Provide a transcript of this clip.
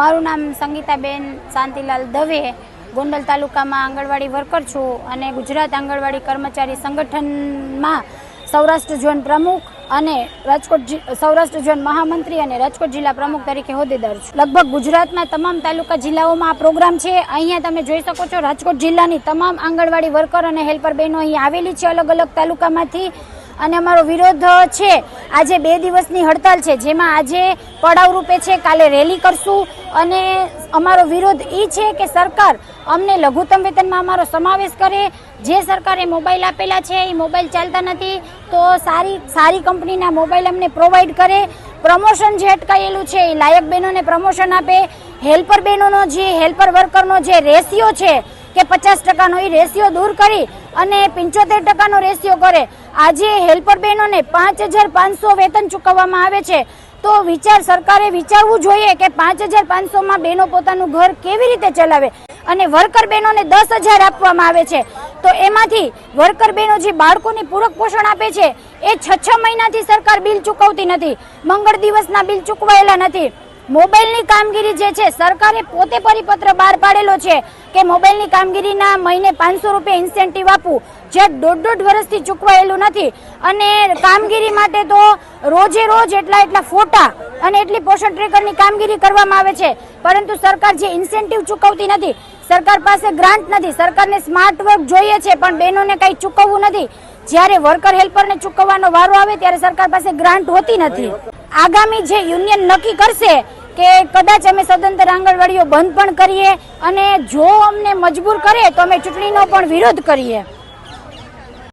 મારું નામ સંગીતાબેન શાંતિલાલ દવે, ગોંડલ તાલુકામાં આંગણવાડી વર્કર છું અને ગુજરાત આંગણવાડી કર્મચારી સંગઠનમાં સૌરાષ્ટ્ર ઝોન પ્રમુખ અને રાજકોટ સૌરાષ્ટ્ર ઝોન મહામંત્રી અને રાજકોટ જિલ્લા પ્રમુખ તરીકે હોદ્દેદાર છું. લગભગ ગુજરાતના તમામ તાલુકા જિલ્લાઓમાં આ પ્રોગ્રામ છે. અહીંયા તમે જોઈ શકો છો રાજકોટ જિલ્લાની તમામ આંગણવાડી વર્કર અને હેલ્પર બહેનો અહીંયા આવેલી છે અલગ અલગ તાલુકામાંથી. અને અમારો વિરોધ છે. આજે બે દિવસની હડતાલ છે, જેમાં આજે પડાવ રૂપે છે, કાલે રેલી કરશું. અને અમારો વિરોધ એ છે કે સરકાર અમને લઘુત્તમ વેતનમાં અમારો સમાવેશ કરે. જે સરકારે મોબાઈલ આપેલા છે એ મોબાઈલ ચાલતા નથી, તો સારી સારી કંપનીના મોબાઈલ અમને પ્રોવાઈડ કરે. પ્રમોશન જે અટકાયેલું છે એ લાયક બહેનોને પ્રમોશન આપે. હેલ્પર બહેનોનો જે, હેલ્પર વર્કરનો જે રેશિયો છે, કે પચાસ ટકાનો એ રેશિયો દૂર કરી અને પંચોતેર ટકાનો રેશિયો કરે. આજે હેલ્પર બહેનોને પાંચ હજાર પાંચસો વેતન ચૂકવવામાં આવે છે. તો વિચાર સરકારે વિચારવું જોઈએ કે પાંચ હજાર પાંચસોમાં બહેનો પોતાનું ઘર કેવી રીતે ચલાવે? અને વર્કર બહેનોને દસ હજાર આપવામાં આવે છે. તો એમાંથી વર્કર બહેનો જે બાળકોને પૂરક પોષણ આપે છે, એ છ છ મહિનાથી સરકાર બિલ ચૂકવતી નથી. મંગળ દિવસના બિલ ચૂકવાયેલા નથી. મોબાઈલની કામગીરી જે છે, સરકારે પોતે પરિપત્ર બહાર પાડેલો છે કે મોબાઈલની કામગીરીના મહિને પાંચસો રૂપિયા ઇન્સેન્ટિવ આપવું. જે દોઢ દોઢ વર્ષથી ચૂકવાયેલું નથી. અને કામગીરી માટે તો રોજે રોજ એટલા એટલા ફોટા અને એટલી પોષણ ટ્રેકરની કામગીરી કરવામાં આવે છે. પરંતુ સરકાર જે ઇન્સેન્ટિવ ચૂકવતી નથી, સરકાર પાસે ગ્રાન્ટ નથી, સરકારને સ્માર્ટ વર્ક જોઈએ છે, પણ બહેનોને કંઈ ચૂકવવું નથી. જ્યારે વર્કર હેલ્પરને ચૂકવવાનો વારો આવે, ત્યારે સરકાર પાસે ગ્રાન્ટ હોતી નથી. આગામી જે યુનિયન નક્કી કરશે કે કદાચ અમે સદંતર આંગણવાડીઓ બંધ પણ કરીએ અને જો અમને મજબૂર કરે તો અમે ચૂંટણીનો પણ વિરોધ કરીએ.